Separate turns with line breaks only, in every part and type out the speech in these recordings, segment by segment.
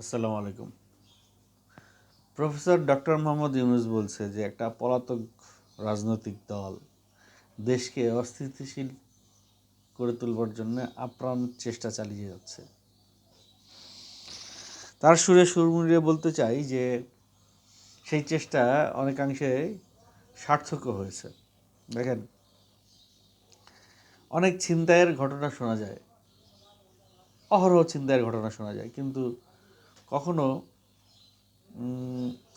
আসসালামু আলাইকুম। Professor doctor Mohammad Yunus বলছে যে, একটা পলাতক রাজনৈতিক দল দেশকে অস্থিতিশীল করে তুলবার জন্য আপ্রাণ চেষ্টা চালিয়ে যাচ্ছে। তার সুরে সুর মিলিয়ে বলতে চাই যে, সেই চেষ্টা অনেকাংশে সার্থকও হয়েছে। দেখেন, অনেক ছিনতাইয়ের ঘটনা শোনা যায়, অহরহ ছিনতাইয়ের ঘটনা শোনা যায়, কিন্তু কখনো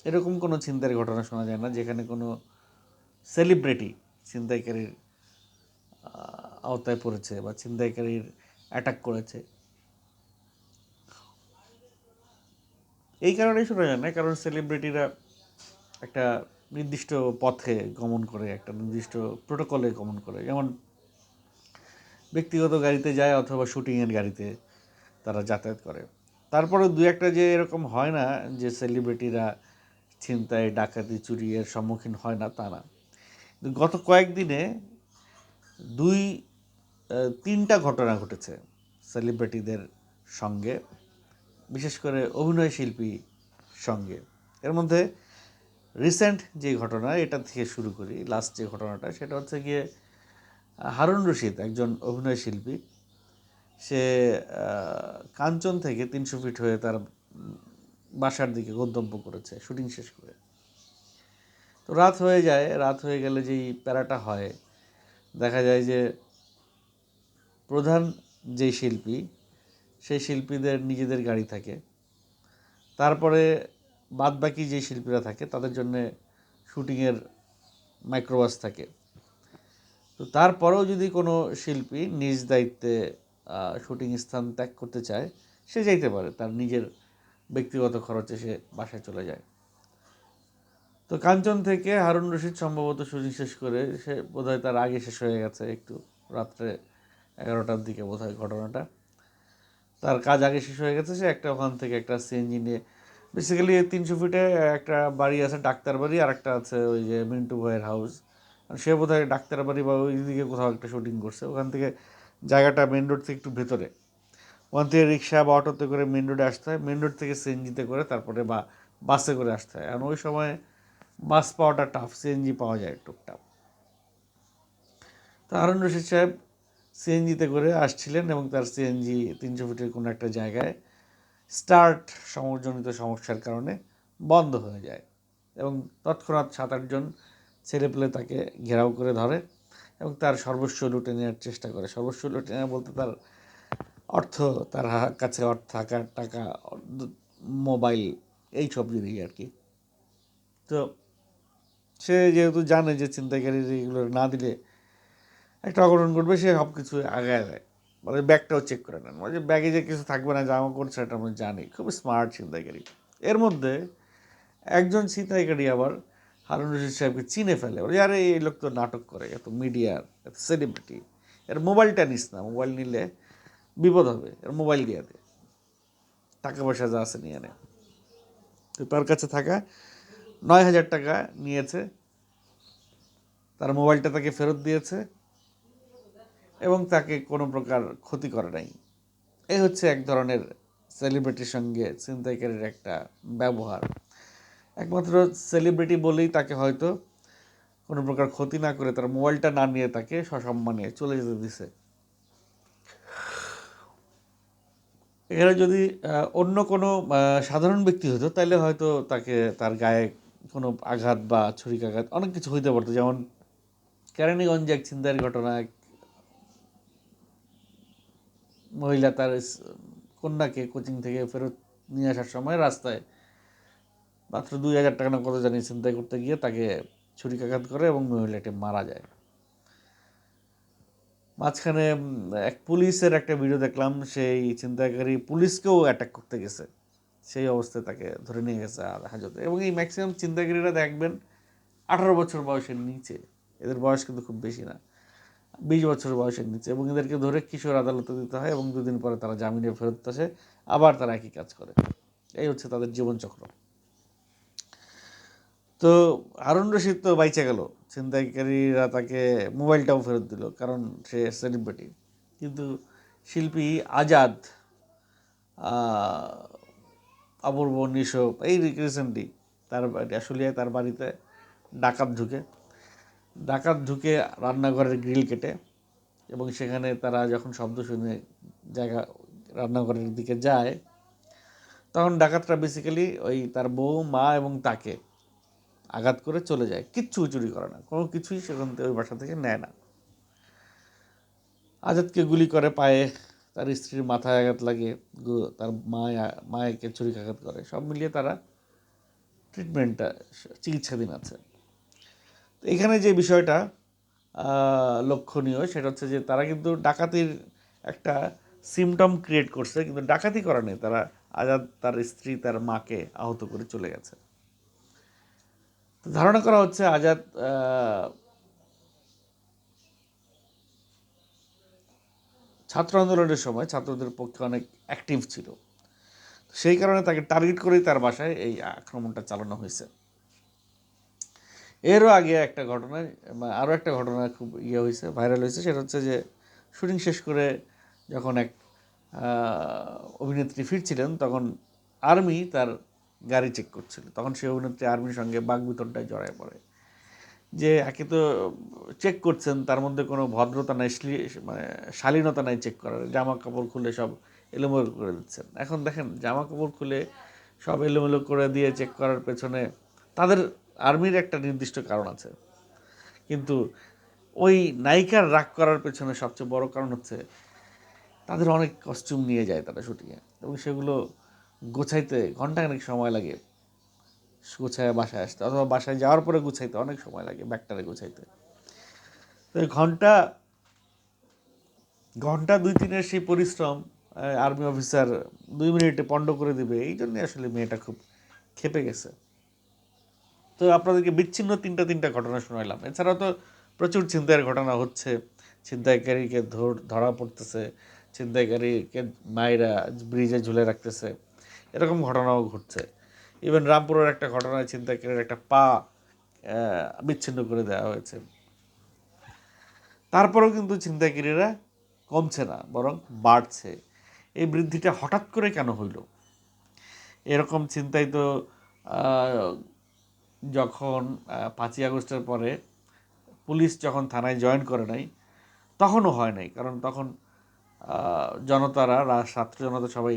এরকম কোনো ছিনতাইয়ের ঘটনা শোনা যায় না, যেখানে কোনো সেলিব্রিটি ছিনতাইকারীর আওতায় পড়েছে বা ছিনতাইকারীর অ্যাটাক করেছে। এই কারণেই শোনা যায় না, কারণ সেলিব্রিটিরা একটা নির্দিষ্ট পথে গমন করে, একটা নির্দিষ্ট প্রোটোকলে গমন করে। যেমন ব্যক্তিগত গাড়িতে যায় অথবা শুটিংয়ের গাড়িতে তারা যাতায়াত করে। তারপরে দু একটা যে এরকম হয় না যে সেলিব্রিটিরা ছিনতাই, ডাকাতি চুরি এর সম্মুখীন হয় না তা না। গত কয়েকদিনে দুই তিনটা ঘটনা ঘটেছে সেলিব্রিটিদের সঙ্গে, বিশেষ করে অভিনয় শিল্পী সঙ্গে। এর মধ্যে রিসেন্ট যে ঘটনা, এটা থেকে শুরু করি লাস্ট যে ঘটনাটা, সেটা হচ্ছে গিয়ে হারুন রশিদ, একজন অভিনয় শিল্পী সে কাঞ্চন থেকে তিনশো ফিট হয়ে তার বাসার দিকে গন্তব্য করেছে, শুটিং শেষ করে। তো রাত হয়ে যায়, রাত হয়ে গেলে যেই প্যারাটা হয়, দেখা যায় যে প্রধান যেই শিল্পী, সেই শিল্পীদের নিজেদের গাড়ি থাকে। তারপরে বাদবাকি যে শিল্পীরা থাকে, তাদের জন্যে শুটিংয়ের মাইক্রোবাস থাকে। তো তারপরেও যদি কোনো শিল্পী নিজ দায়িত্বে শুটিং স্থান ত্যাগ করতে চায়, সে যাইতে পারে। তার নিজের ব্যক্তিগত খরচে সে বাসায় চলে যায়। তো কাঞ্চন থেকে হারুন রশিদ সম্ভবত শুটিং শেষ করে, সে বোধহয় তার আগে শেষ হয়ে গেছে একটু রাত্রে এগারোটার দিকে বোধহয় ঘটনাটা। তার কাজ আগে শেষ হয়ে গেছে, সে একটা ওখান থেকে একটা সিএনজি নিয়ে বেসিক্যালি তিনশো ফিটে একটা বাড়ি আছে, ডাক্তার বাড়ি আর একটা আছে ওই যে মিন্টু ভয়ের হাউস সে বোধহয় ডাক্তার বাড়ি বা ওই দিকে কোথাও একটা শুটিং করছে। ওখান থেকে জায়গাটা মেন রোড থেকে একটু ভেতরে। ওখান থেকে রিক্সা বা অটোতে করে মেন রোডে আসতে হয় মেন রোড থেকে সিএনজিতে করে তারপরে বা বাসে করে আসতে হয়। কারণ ওই সময় বাস পাওয়াটা টাফ সিএনজি পাওয়া যায় টুকটাপ তো হারুন রশিদ সাহেব সিএনজিতে করে আসছিলেন এবং তার সিএনজি তিনশো ফিটের কোনো একটা জায়গায় স্টার্ট সমজনিত সমস্যার কারণে বন্ধ হয়ে যায় এবং তৎক্ষণাৎ সাত আটজন ছেলেপেলে তাকে ঘেরাও করে ধরে। এবং তার সর্বস্ব লুটে নেওয়ার চেষ্টা করে। সর্বস্ব লুটে নেওয়া বলতে তার অর্থ, তার কাছে অর্থ থাকা, টাকা মোবাইল, এই সব জিনিস আর কি। তো সে যেহেতু জানে যে চিন্তাকারী এগুলো না দিলে একটা অঘটন ঘটবে, সে সব কিছু আগায় দেয়। মানে ব্যাগটাও চেক করে নেন। মানে ব্যাগে যে কিছু থাকবে না জামা কাপড় সেটা আমরা জানি। খুব স্মার্ট ছিনতাইকারী। এর মধ্যে একজন ছিনতাইকারী আবার হারুন রশিদ সাহেবকে চিনে ফেলে। বলে, আরে, এই লোক তো নাটক করে, এত মিডিয়ার এত সেলিব্রিটি এর মোবাইলটা নিস না, মোবাইল নিলে বিপদ হবে, এর মোবাইল দিয়ে দে। টাকা পয়সা যা আছে নিয়ে নে। তো তার কাছে থাকা নয় হাজার টাকা নিয়েছে, তার মোবাইলটা তাকে ফেরত দিয়েছে, এবং তাকে কোনো প্রকার ক্ষতি করে নাই। এই হচ্ছে এক ধরনের সেলিব্রিটির সঙ্গে ছিনতাইকারীর একটা ব্যবহার। একমাত্র সেলিব্রিটি বলেই তাকে হয়তো কোনো প্রকার ক্ষতি না করে তার মোবাইলটা না নিয়ে তাকে সসম্মানে চলে যেতে দিছে। এখানে যদি অন্য কোনো সাধারণ ব্যক্তি হতো তাহলে হয়তো তাকে তার গায়ে কোনো আঘাত বা ছুরিকাঘাত অনেক কিছু হইতে পারতো, যেমন কেরানীগঞ্জে এক ছিনতাইয়ের ঘটনা, এক মহিলা তার কন্যাকে কোচিং থেকে ফেরত নিয়ে আসার সময় রাস্তায় মাত্র দুই হাজার টাকা না কত জানি চিন্তাই করতে গিয়ে তাকে ছুরিকাঘাত করে এবং মহিলাটি মারা যায়। মাঝখানে এক পুলিশের একটা ভিডিও দেখলাম, সেই চিন্তাকারী পুলিশকেও অ্যাটাক করতে গেছে। সেই অবস্থায় তাকে ধরে নিয়ে গেছে আর হাজতে। এবং এই ম্যাক্সিমাম চিন্তাকারীরা দেখবেন, আঠারো বছর বয়সের নিচে। এদের বয়স কিন্তু খুব বেশি না। বিশ বছর বয়সের নিচে। এবং এদেরকে ধরে কিশোর আদালতে দিতে হয় এবং দুদিন পরে তারা জামিনে ফেরত আসে। আবার তারা একই কাজ করে। এই হচ্ছে তাদের জীবনচক্র। তো হারুন রশিদ তো বাইচে গেল। ছিনতাইকারীরা তাকে মোবাইলটাও ফেরত দিল, কারণ সে সেলিব্রিটি কিন্তু শিল্পী আজাদ অপূর্ব নিশো এই রিসেন্টলি তার বাড়ি- আশুলিয়ায় তার বাড়িতে ডাকাত ঢুকে। ডাকাত ঢুকে রান্নাঘরের গ্রিল কেটে এবং সেখানে তারা যখন শব্দ শুনে জায়গা, রান্নাঘরের দিকে যায়, তখন ডাকাতরা বেসিক্যালি ওই তার বউ, মা এবং তাকে আঘাত করে চলে যায়। কিচ্ছু চুরি করে না। কোনো কিছুই সেখান থেকে ওই বাসা থেকে নেয় না। আজাদকে গুলি করে পায়ে। তার স্ত্রীর মাথায় আঘাত লাগে। তার মায়া মায়েকে ছুরিকাঘাত করে। সব মিলিয়ে তারা ট্রিটমেন্টটা চিকিৎসাধীন আছে। তো এখানে যে বিষয়টা লক্ষণীয়, সেটা হচ্ছে যে তারা কিন্তু ডাকাতির একটা সিমটম ক্রিয়েট করছে, কিন্তু ডাকাতি করা নেই। তারা আজাদ, তার স্ত্রী, তার মাকে আহত করে চলে গেছে। ধারণা করা হচ্ছে আজাদ ছাত্র আন্দোলনের সময় ছাত্রদের পক্ষে অনেক অ্যাক্টিভ ছিল। সেই কারণে তাকে টার্গেট করেই তার বাসায় এই আক্রমণটা চালানো হয়েছে। এরও আগে একটা ঘটনায় আরও একটা ঘটনা খুব ইয়ে হয়েছে ভাইরাল হয়েছে, সেটা হচ্ছে যে শুটিং শেষ করে যখন এক অভিনেত্রী ফিরছিলেন, তখন আর্মি তার গাড়ি চেক করছিল। তখন সেই অভিনেত্রী আর্মির সঙ্গে বাগবিতণ্ডায় জড়ায় পড়ে। যে একে তো চেক করছেন, তার মধ্যে কোনো ভদ্রতা নাই মানে শালীনতা নাই চেক করার। জামা কাপড় খুলে সব এলোমেলো করে দিচ্ছেন। এখন দেখেন, জামা কাপড় খুলে সব এলোমেলো করে দিয়ে চেক করার পেছনে তাদের আর্মির একটা নির্দিষ্ট কারণ আছে। কিন্তু ওই নায়িকার রাগ করার পেছনে সবচেয়ে বড় কারণ হচ্ছে, তাদের অনেক কস্টিউম নিয়ে যায় তারা শুটিংয়ে। এবং সেগুলো গোছাইতে ঘন্টাখানেক সময় লাগে। গুছায় বাসায় আসতে অথবা বাসায় যাওয়ার পরে গুছাইতে অনেক সময় লাগে, ব্যাগটারে গুছাইতে। তো ঘণ্টা ঘণ্টা দুই তিনের সেই পরিশ্রম আর্মি অফিসার দুই মিনিটে পণ্ড করে দিবে, এই জন্যে আসলে মেয়েটা খুব খেপে গেছে। তো আপনাদেরকে বিচ্ছিন্ন তিনটা তিনটা ঘটনা শোনাইলাম। এছাড়াও তো প্রচুর ছিনতাইয়ের ঘটনা হচ্ছে। ছিনতাইকারীকে ধর, ধরা পড়তেছে। ছিনতাইকারীকে মায়েরা ব্রিজে ঝুলে রাখতেছে। এরকম ঘটনাও ঘটছে। ইভেন রামপুরের একটা ঘটনায় ছিনতাইকারীর একটা পা বিচ্ছিন্ন করে দেওয়া হয়েছে। তারপরেও কিন্তু ছিনতাইকারীরা কমছে না, বরং বাড়ছে। এই বৃদ্ধিটা হঠাৎ করে কেন হইল? এরকম চিন্তাই তো যখন পাঁচই আগস্টের পরে পুলিশ যখন থানায় জয়েন করে নাই, তখনও হয় নাই। কারণ তখন জনতারা ছাত্র জনতা সবাই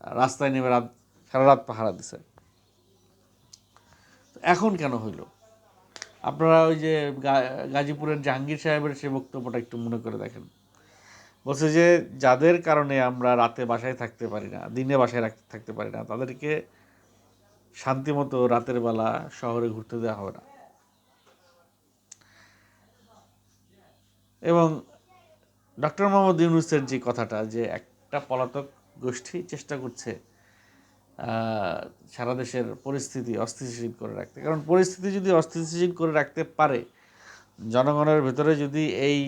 রাস্তায় নেমে রাত সারা রাত পাহারা দিছে। এখন কেন হইল? আপনারা ওই যে গাজীপুরের জাহাঙ্গীর সাহেবের সে বক্তব্যটা একটু মনে করে দেখেন। বলছে যে, যাদের কারণে আমরা রাতে বাসায় থাকতে পারি না, দিনে বাসায় রাখ- থাকতে পারি না, তাদেরকে শান্তিমতো রাতের বেলা শহরে ঘুরতে দেওয়া হবে না। এবং ডক্টর মোহাম্মদ ইউনুসের যে কথাটা, যে একটা পলাতক গোষ্ঠী চেষ্টা করছে সারা দেশের পরিস্থিতি অস্থিতিশীল করে রাখতে। কারণ পরিস্থিতি যদি অস্থিতিশীল করে রাখতে পারে, জনগণের ভেতরে যদি এই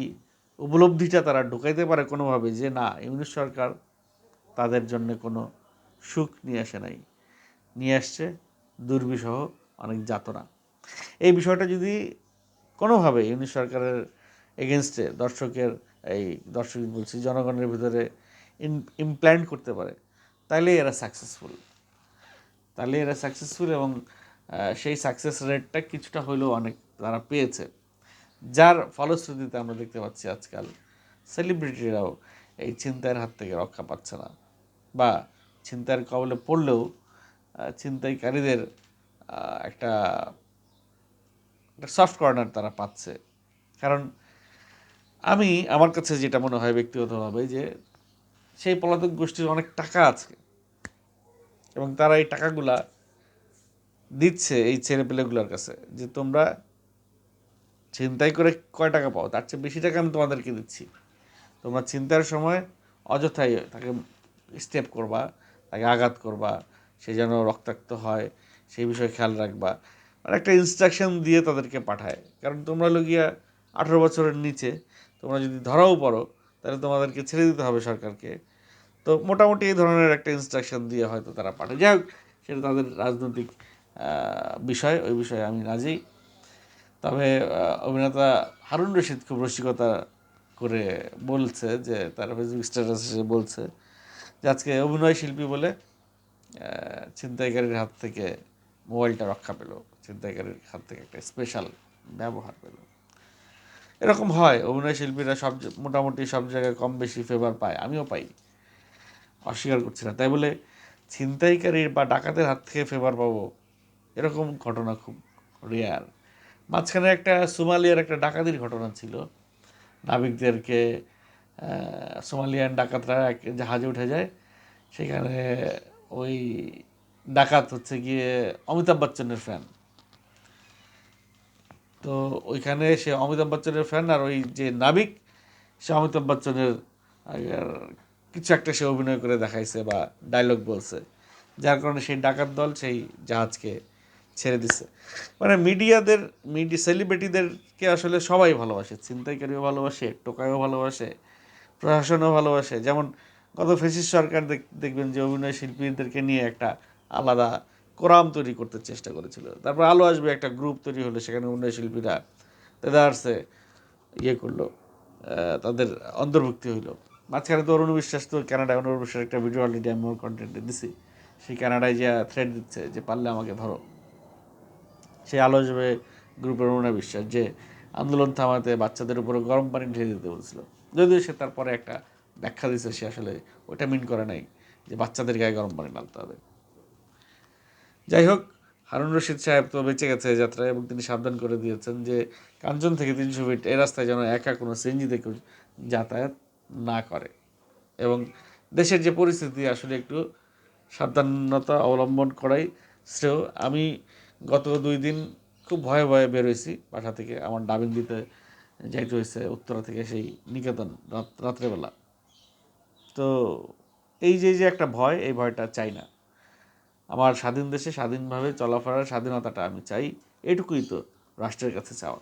উপলব্ধিটা তারা ঢুকাইতে পারে কোনোভাবে যে না ইউনিট সরকার তাদের জন্য কোনো সুখ নিয়ে আসে নাই, নিয়ে আসছে দুর্বিষহ অনেক যাতনা। এই বিষয়টা যদি কোনোভাবে ইউনিট সরকারের এগেনস্টে দর্শকের, এই দর্শক বলছি জনগণের ভিতরে ইমপ্ল্যান্ট করতে পারে তাহলে এরা সাকসেসফুল তাহলে এরা সাকসেসফুল এবং সেই সাকসেস রেটটা কিছুটা হলেও অনেক তারা পেয়েছে। যার ফলশ্রুতিতে আমরা দেখতে পাচ্ছি আজকাল সেলিব্রিটিরাও এই ছিনতাইয়ের হাত থেকে রক্ষা পাচ্ছে না বা ছিনতাইয়ের কবলে পড়লেও আহ, ছিনতাইকারীদের একটা একটা সফট কর্নার তারা পাচ্ছে। কারণ আমি আমার কাছে যেটা মনে হয় ব্যক্তিগতভাবে যে সেই পলাতক গোষ্ঠীর অনেক টাকা আছে। এবং তারা এই টাকাগুলা দিচ্ছে এই ছেলেপেলেগুলোর কাছে যে, তোমরা ছিনতাই করে কয় টাকা পাও? তার চেয়ে বেশি টাকা আমি তোমাদেরকে দিচ্ছি। তোমরা চিন্তার সময় অযথাই তাকে স্টেপ করবা, তাকে আঘাত করবা, সে যেন রক্তাক্ত হয়, সেই বিষয়ে খেয়াল রাখবা। আর একটা ইনস্ট্রাকশন দিয়ে তাদেরকে পাঠায়। কারণ তোমরা লগিয়া আঠেরো বছরের নিচে তোমরা যদি ধরাও পড়ো তাহলে তোমাদেরকে ছেড়ে দিতে হবে সরকারকে। তো মোটামুটি এই ধরনের একটা ইনস্ট্রাকশন দিয়ে হয়তো তারা পাঠায়। যাই হোক, সেটা তাদের রাজনৈতিক বিষয়, ওই বিষয়ে আমি রাজি। তবে অভিনেতা হারুন রশিদ খুব রসিকতা করে বলছে যে, তার ফেসবুক স্ট্যাটাসে সে বলছে যে, আজকে অভিনয় শিল্পী বলে ছিনতাইকারীর হাত থেকে মোবাইলটা রক্ষা পেল। ছিনতাইকারীর হাত থেকে একটা স্পেশাল ব্যবহার পেল। এরকম হয়, অভিনয় শিল্পীরা সব মোটামুটি সব জায়গায় কম বেশি ফেভার পায়, আমিও পাই। অস্বীকার করছি না। তাই বলে ছিনতাইকারীর বা ডাকাতের হাত থেকে ফেভার পাবো, এরকম ঘটনা খুব রেয়ার মাঝখানে একটা সোমালিয়ার একটা ডাকাতির ঘটনা ছিল। নাবিকদেরকে সোমালিয়ান ডাকাতরা এক জাহাজে উঠে যায়। সেখানে ওই ডাকাত হচ্ছে গিয়ে অমিতাভ বচ্চনের ফ্যান তো ওইখানে সে অমিতাভ বচ্চনের ফ্যান আর ওই যে নাবিক, সে অমিতাভ বচ্চনের কিছু একটা সে অভিনয় করে দেখাইছে বা ডায়লগ বলছে। যার কারণে সেই ডাকাত দল সেই জাহাজকে ছেড়ে দিছে। মানে মিডিয়াদের মিডিয়া সেলিব্রিটিদেরকে আসলে সবাই ভালোবাসে। ছিনতাইকারীও ভালোবাসে, টোকাইও ভালোবাসে, প্রশাসনও ভালোবাসে। যেমন গত ফেসিস সরকার দেখ- দেখবেন যে অভিনয় শিল্পীদেরকে নিয়ে একটা আলাদা কোরাম তৈরি করতে চেষ্টা করেছিল। তারপর আলো আসবে, একটা গ্রুপ তৈরি হলো, সেখানে অভিনয় শিল্পীরা তাদের আসছে ইয়ে করল তাদের অন্তর্ভুক্তি হইল। মাঝখানে তো অরুণ বিশ্বাস তো কানাডায় অরুণ বিশ্বাস একটা ভিডিও অলরেডি আমি ওর কন্টেন্টে দিছি। সেই কানাডায় যে থ্রেড দিচ্ছে যে পারলে আমাকে ধরো। সেই আলো আসবে গ্রুপের অরুণা বিশ্বাস যে আন্দোলন থামাতে বাচ্চাদের উপরে গরম পানি ঢেলে দিতে বলছিল। যদিও সে তারপরে একটা ব্যাখ্যা দিচ্ছে সে আসলে ওইটা মিন করে নাই যে বাচ্চাদের গায়ে গরম পানি ঢালতে হবে। যাই হোক, হারুন রশিদ সাহেব তো বেঁচে গেছে যাত্রায় এবং তিনি সাবধান করে দিয়েছেন যে কাঞ্চন থেকে তিনশো ফিট এ রাস্তায় যেন একা কোনো সিএনজিতে কেউ যাতায়াত না করে। এবং দেশের যে পরিস্থিতি, আসলে একটু সাবধানতা অবলম্বন করাই শ্রেয়। আমি গত দুই দিন খুব ভয়ে ভয়ে বেরোইছি বাসা থেকে। আমার ডাবিং দিতে যাইতে হয়েছে উত্তরা থেকে সেই নিকেতন রাত রাত্রেবেলা। তো এই যে যে একটা ভয়, এই ভয়টা চাই না। আমার স্বাধীন দেশে স্বাধীনভাবে চলাফেরার স্বাধীনতাটা আমি চাই। এটুকুই তো রাষ্ট্রের কাছে চাওয়া।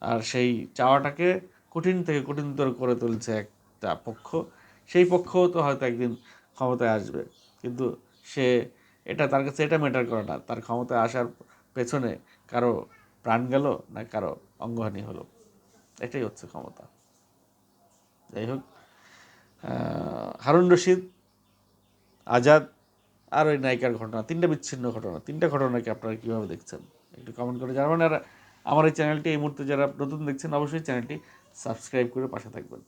আর সেই চাওয়াটাকে কঠিন থেকে কঠিনতর করে তুলছে একটা পক্ষ। সেই পক্ষও তো হয়তো একদিন ক্ষমতায় আসবে। কিন্তু সে এটা, তার কাছে এটা ম্যাটার করে না। তার ক্ষমতায় আসার পেছনে কারও প্রাণ গেল না কারও অঙ্গহানি হলো। এটাই হচ্ছে ক্ষমতা। যাই হোক হারুন রশিদ, আজাদ আর ওই নায়িকার ঘটনা, তিনটা বিচ্ছিন্ন ঘটনা। তিনটা ঘটনাকে আপনারা কীভাবে দেখছেন? একটু কমেন্ট করে জানাবেন। আর আমার এই চ্যানেলটি এই মুহূর্তে যারা নতুন দেখছেন, অবশ্যই চ্যানেলটি সাবস্ক্রাইব করে পাশে থাকবেন।